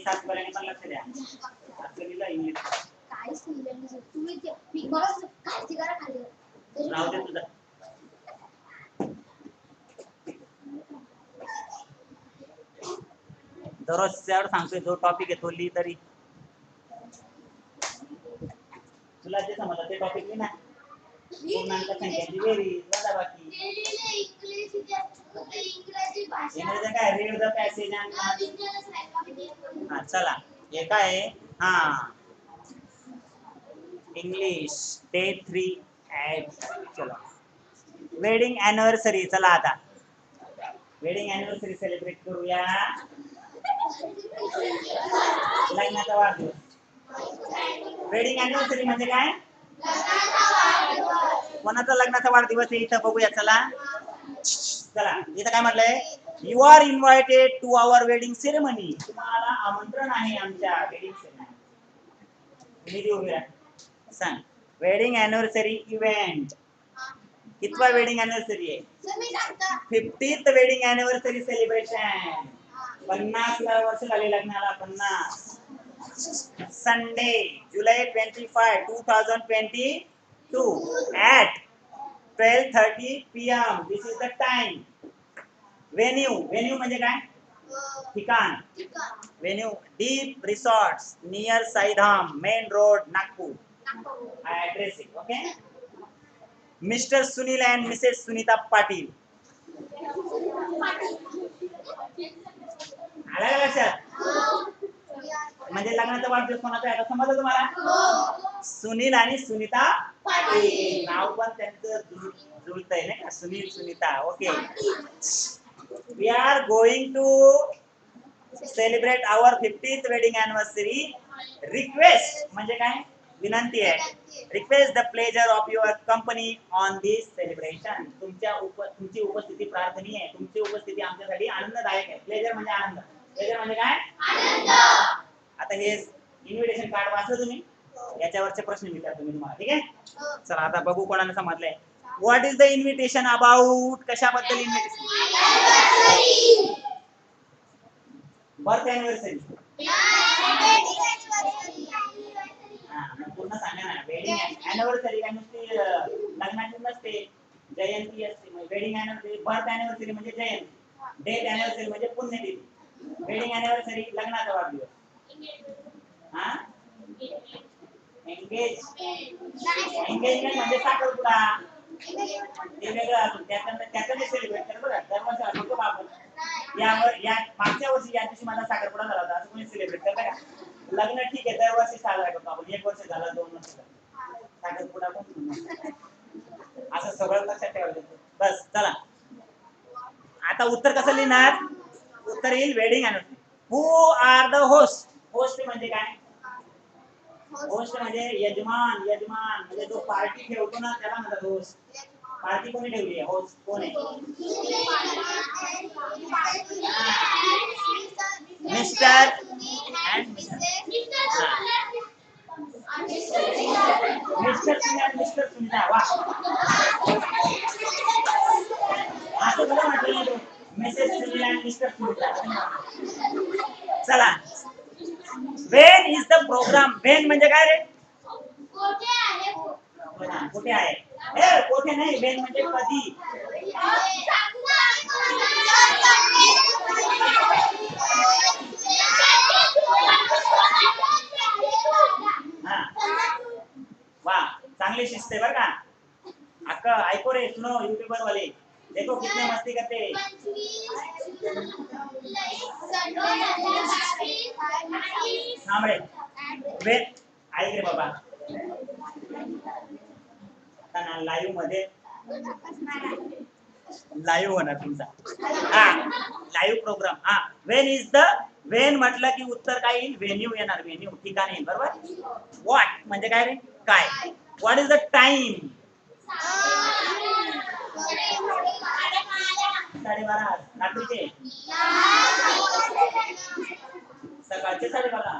सात पर्यंत पण लक्ष द्या असं लिहिलं इंग्लिश काहीच नाही लिहिलं. तुम्ही ते- मी मला खालची करा खाली करा. तरी राहू दे तुझं दररोज त्यावर सांगतोय जो टॉपिक आहे तो लिही तरी तुला जे समजलं ते टॉपिक लिही ना पूर्णांक बेरीज वजाबाकी इंग्रजी काय रीड द पॅसेज हा, चला हे काय हा इंग्लिश डे थ्री ऍट चला वेडिंग अॅनिव्हर्सरी चला आता. वेडिंग अॅनिव्हर्सरी सेलिब्रेट करूया. लग्नाचा वाढदिवस. वेडिंग अॅनिव्हर्सरी म्हणजे काय? कोणाचा लग्नाचा वाढदिवस आहे इथं बघूया चला. चला इथं काय म्हटलंय? You are invited to our wedding ceremony तुम्हाला आमंत्रण आहे आमच्या वेडिंग सेरेमनी सांग. वेडिंग अॅनिव्हर्सरी इव्हेंट कितवा वेडिंग अॅनिव्हर्सरी आहे? फिफ्टीथ वेडिंग अॅनिव्हर्सरी सेलिब्रेशन पन्नास वर्ष झाले लग्नाला पन्नास. Sunday July twenty five two thousand twenty two at twelve thirty P M this is the time venue venue म्हणजे काय? अं, ठिकाण. ठीक आहे. Venue Deep resorts near Saidham main road Nagpur Nagpur. Address आहे okay Mr Sunil and Mrs Sunita Patil आलं का लक्षात म्हणजे लग्नाचा वाढदिवस कोणाचा आहे? समजलं तुम्हाला? सुनील आणि सुनीता नाव पण त्यांचं आहे नाही का? Sunil Sunita. Okay. We are going to celebrate our fiftieth wedding anniversary request म्हणजे काय? विनंती आहे. Request the pleasure of your company on this celebration तुमच्या उप तुमची उपस्थिती प्रार्थनीय आहे. तुमची उपस्थिती आमच्यासाठी आनंददायक आहे. प्लेजर म्हणजे आनंद. प्लेजर म्हणजे काय आता हे इन्व्हिटेशन कार्ड वाचलं तुम्ही. याच्यावरचे प्रश्न विचारतो मी तुम्हाला ठीक आहे? चला आता बघू कोणाला समजलंय. What is the invitation about कशाबद्दल इन्व्हिटेशन बर्थ अॅनिव्हर्सरी पूर्ण सांगा ना वेडिंग अॅनिव्हर्सरी काय नुसती लग्नाची नसते जयंती असते वेडिंग अॅनिव्हर्सरी बर्थ अॅनिव्हर्सरी म्हणजे जयंती. डेट अॅनिव्हर्सरी म्हणजे पुण्यतिथी. वेडिंग अॅनिव्हर्सरी लग्नाचा वाढदिवस. हा? एंगेज एंगेजमेंट म्हणजे साखरपुडा ते वेगळं असून त्याच्यानंतर त्याचं सेलिब्रेट करत बघा दरवर्षी असतो का आपण. यावर या मागच्या वर्षी या दिवशी माझा साखरपुडा झाला होता. असं कोणी सेलिब्रेट करता का? लग्न ठीक आहे. दरवर्षी साजरा करतो आपण. एक वर्ष झाला दोन वर्ष झाला. साखरपुडा पण असं सगळं लक्षात ठेवायचं बस चला. आता उत्तर कसं लिहिणार? उत्तर wedding anniversary who are the host host म्हणजे काय? होस्ट म्हणजे यजमान यजमान. म्हणजे जो पार्टी ठेवतो ना त्याला म्हणतात होस्ट पार्टी कोणी ठेवली आहे? होस्ट कोण आहे? मिस्टर मिस्टर मिस्टर सुनीता वा सुनो यूट्यूबर वाले. देखो कितने मस्ती करते थांब रे। वेन ऐक रे बाबा. आता लाईव्हमध्ये. लाईव्ह होणार तुमचा. हा लाईव्ह प्रोग्राम हा वेन इज द वेन म्हटलं की उत्तर काय येईल? व्हेन्यू येणार व्हेन्यू ठिकाण येईल बरोबर? वॉट म्हणजे काय रे? काय? व्हॉट इज द टाइम साडेबारा. रात्रीचे सकाळचे साडेबारा.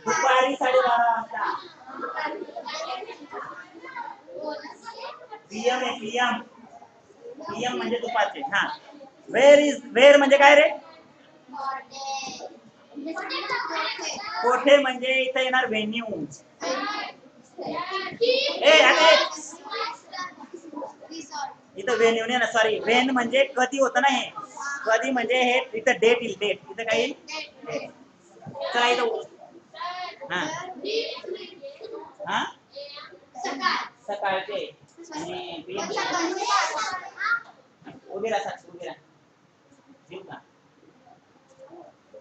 दुपारी साडेबारा वाजता. पीएम आहे पीएम पीएम म्हणजे दुपारचे हा. वेर इज वेर म्हणजे काय रे? कोठे म्हणजे इथं येणार? Venue when union sorry when म्हणजे कधी होतं ना हे? कधी म्हणजे हे इथं डेट येईल डेट इथं काय येईल चला इथं हा. हा? सकाळचे. आणि म्हणजे राहा राहा. का?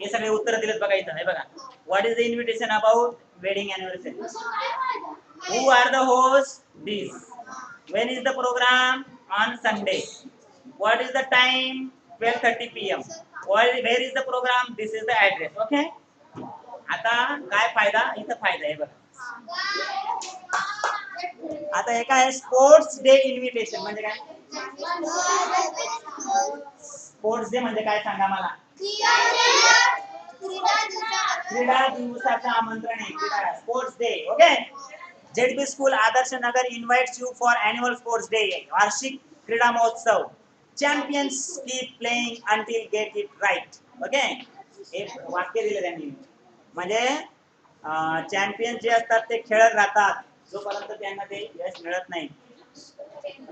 हे सगळे उत्तर दिलेत बघा इथं हे बघा. What is the invitation about wedding anniversary who are the host this when is the programme on sunday. What is the time? 12:30 pm where is the program? This is the address okay? आता काय फ़ायदा? इथं फ़ायदा आहे बघा. आता हे काय? स्पोर्ट्स डे इन्व्हिटेशन म्हणजे काय? स्पोर्ट्स डे म्हणजे काय सांगा मला? क्रीडा दिवसाचं आमंत्रण आहे. क्रीडा sports day okay JB school Adarsh Nagar invites you for annual sports day वार्षिक क्रीडा महोत्सव. Champions keep playing until get it right okay एक वाक्य दिलं त्यांनी. म्हणजे चॅम्पियन जे असतात ते खेळत राहतात. जोपर्यंत त्यांना ते यश मिळत नाही.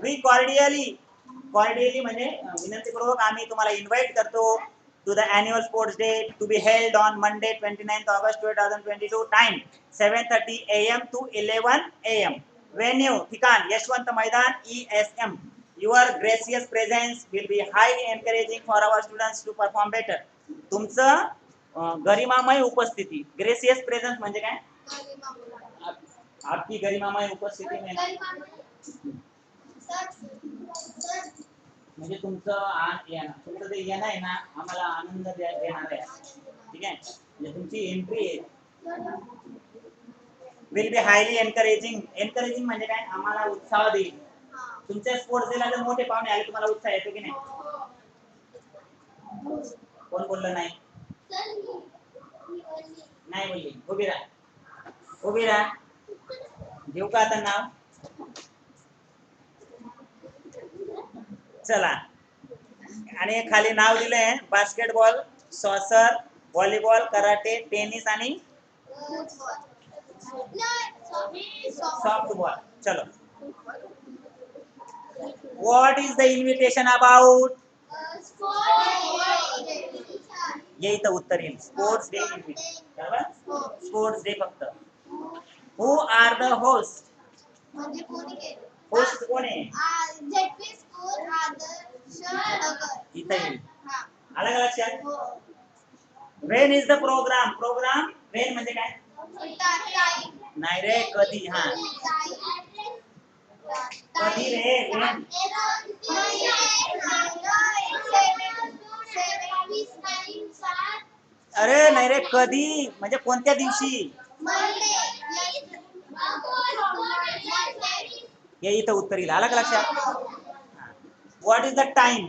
वी कॉर्डियली कॉर्डियली म्हणजे विनंतीपूर्वक आम्ही तुम्हाला इन्व्हाइट करतो. To the annual sports day to be held on Monday twenty ninth August two thousand twenty two time seven thirty A M to eleven A M venue ठिकाण Yashwant Maidan E S M your gracious presence will be highly encouraging for our students to perform better तुमचं अं, गरिमामय उपस्थिती. Gracious presence म्हणजे काय? आप- आपकी गरिमामय उपस्थिती में. म्हणजे तुमचं येणं तुमचं ते येणं आहे ना आम्हाला आनंद देणार आहे. ठीक आहे? म्हणजे तुमची एंट्री आहे. Will be highly encouraging encouraging म्हणजे काय? आम्हाला उत्साह देईल. तुमच्या स्पोर्ट्स डेला जर मोठे पाहुणे आले तुम्हाला उत्साह येतो की नाही? कोण बोललं नाही? नाही बोलली. उभी राहा. उभी राहा. घेऊ का आता नाव? चला. आणि खाली नाव दिलंय basketball soccer volleyball karate tennis आणि सॉफ्टबॉल चलो. What is the invitation about ये इथं उत्तर येईल. Sports day invitation sports day फक्त. Who are the host host कोण आहे? का लक्षात? हो when is the programme programme when म्हणजे रे, कधी? हा. कधी रे? वेन अरे, नाही रे, कधी? म्हणजे कोणत्या दिवशी? हे इथं उत्तर का लक्षात? व्हॉट इज द टाइम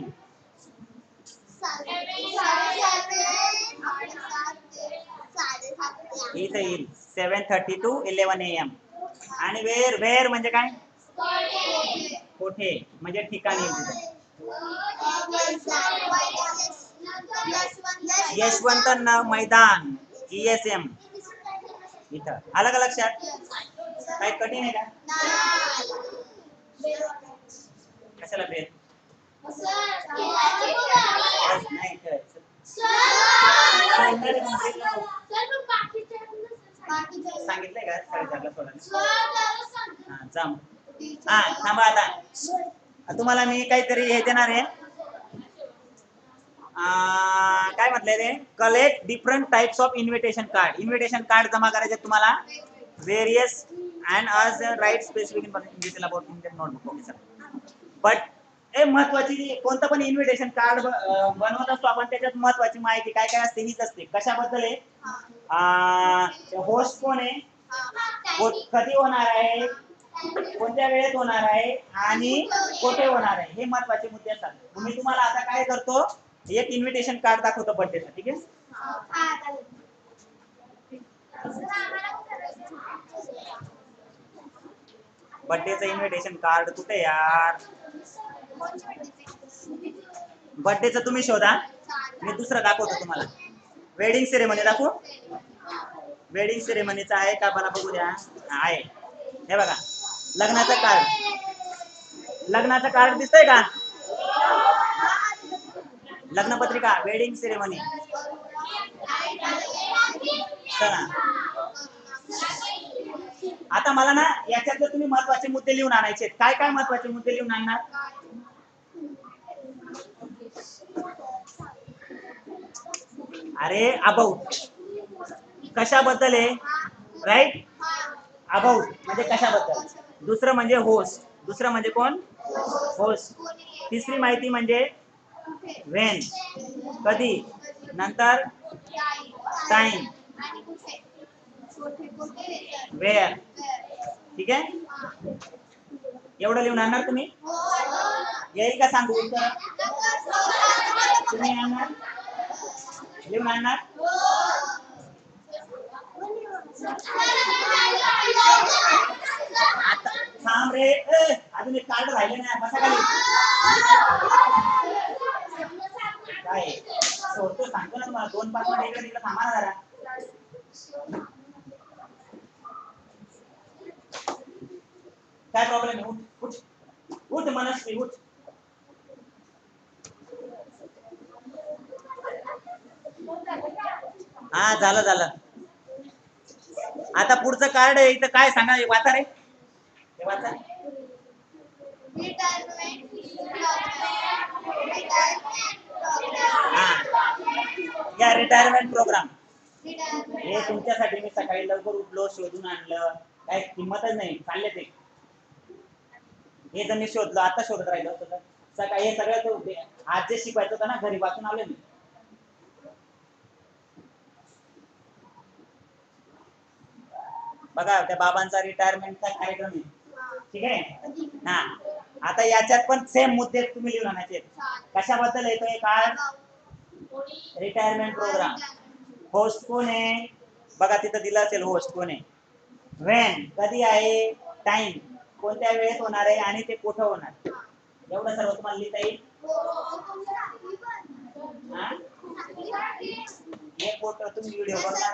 इथं येईल. Seven thirty to eleven A M आणि वेर वेर म्हणजे काय? कोठे? म्हणजे ठिकाणी. येईल यशवंत न मैदान ई एस एम इथं. आलं का लक्षात? काय कठीण आहे का? कशाला भेट. सांगितलंय का? साडेचारला सोडायला हा जा हा थांबा आता. तुम्हाला मी काहीतरी हे देणार आहे. काय म्हटलंय ते? Collect different types of invitation card invitation card जमा करायचे तुम्हाला. Various and us write specific detail about Indian notebook officer but हे महत्वाची कोणतं पण इन्व्हिटेशन कार्ड बनवत असतो आपण त्याच्यात महत्वाची माहिती काय काय असते हीच असते. कशाबद्दल आहे? होस्ट कोण आहे? कधी होणार आहे? कोणत्या वेळेत होणार आहे? आणि कुठे होणार आहे? हे महत्त्वाचे मुद्दे असतात. मी तुम्हाला आता काय करतो? एक इन्व्हिटेशन कार्ड दाखवतो बर्थडेचं ठीक आहे? बर्थडेचं इन्व्हिटेशन कार्ड कुठे यार? बर्थडेचं तुम्ही शोधा. मी दुसरं दाखवतो तुम्हाला. वेडिंग सेरेमनी दाखवू? वेडिंग सेरेमनीचा आहे का? मला बघू द्या. आहे. हे बघा. लग्नाचं कार्ड लग्नाचं कार्ड दिसतंय का? लग्नपत्रिका. वेडिंग सेरेमनी चला. आता मला ना याच्यातले तुम्ही महत्त्वाचे मुद्दे लिहून आणायचे आहेत. काय काय महत्त्वाचे मुद्दे लिहून आणणार? अरे अबाउट कशाबद्दल आहे? राईट अबाउट म्हणजे कशाबद्दल? दुसरं म्हणजे होस्ट दुसरं म्हणजे कोण? होस्ट तिसरी माहिती म्हणजे वेन कधी? नंतर? टाइम वेअर ठीक आहे? एवढं लिहून आणणार तुम्ही? येईल का सांगू? तुम्ही आणणार? आता थांब रे अजून एक कार्ड राहिले नाही बसा खाली. काय सोडतो सांगतो ना तुम्हाला दोन पाच मिनिट इकडे तिकडे थांबा ना जरा. काय प्रॉब्लेम आहे? उठ उठ. उठ मनस्वी उठ. हा झालं झालं. आता पुढचं कार्ड आहे इथं काय सांगा वाचा रे. वाचा. हा. या रिटायरमेंट प्रोग्राम हे तुमच्यासाठी मी सकाळी लवकर उठलो शोधून आणलं. काय किंमतच नाही चालले ते. हे तर मी शोधलो आता शोधत राहिलो सकाळी हे सगळं आज जे शिकवायचं होतं ना घरी वाचून आलो मी. बघा त्या बाबांचा रिटायरमेंटचा कार्यक्रम आहे. ठीक आहे? हा. आता याच्यात पण सेम मुद्दे तुम्ही लिहून आणायचे कशाबद्दल येतोय कार्ड रिटायरमेंट प्रोग्राम होस्ट कोण आहे? बघा तिथं दिलं असेल होस्ट कोण आहे? वेन कधी आहे? टाइम कोणत्या वेळेत होणार आहे? आणि ते कुठं होणार एवढं सर्व तुम्हाला लिहिता येईल? वो फोटो तुम वीडियो बना